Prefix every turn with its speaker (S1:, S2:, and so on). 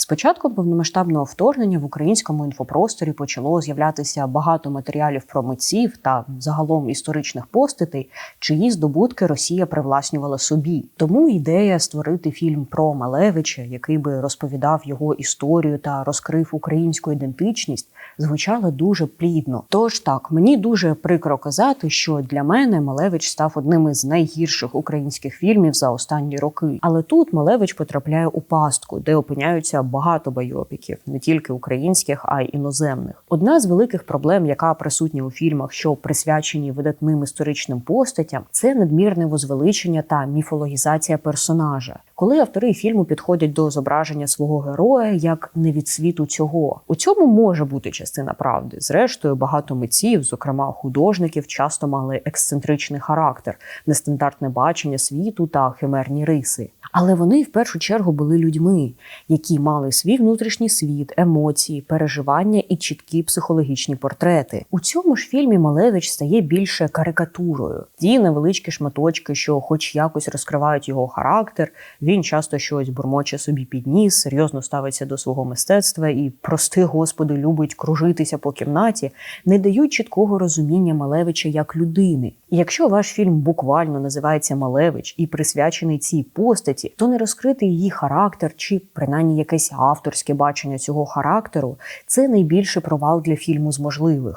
S1: З початком повномасштабного вторгнення в українському інфопросторі почало з'являтися багато матеріалів про митців та загалом історичних постатей, чиї здобутки Росія привласнювала собі. Тому ідея створити фільм про Малевича, який би розповідав його історію та розкрив українську ідентичність, звучала дуже плідно. Тож так, мені дуже прикро казати, що для мене Малевич став одним із найгірших українських фільмів за останні роки. Але тут Малевич потрапляє у пастку, де опиняються багато байопіків, не тільки українських, а й іноземних. Одна з великих проблем, яка присутня у фільмах, що присвячені видатним історичним постатям, це надмірне возвеличення та міфологізація персонажа. Коли автори фільму підходять до зображення свого героя як не від світу цього, у цьому може бути частина правди. Зрештою, багато митців, зокрема художників, часто мали ексцентричний характер, нестандартне бачення світу та химерні риси. Але вони в першу чергу були людьми, які мали свій внутрішній світ, емоції, переживання і чіткі психологічні портрети. У цьому ж фільмі Малевич стає більше карикатурою. Ті невеличкі шматочки, що, хоч якось розкривають його характер, він часто щось бурмоче собі під ніс, серйозно ставиться до свого мистецтва і, прости господи, любить кружитися по кімнаті, не дають чіткого розуміння Малевича як людини. І якщо ваш фільм буквально називається Малевич і присвячений цій постаті, то не розкрити її характер чи принаймні якесь авторське бачення цього характеру це найбільший провал для фільму з можливих.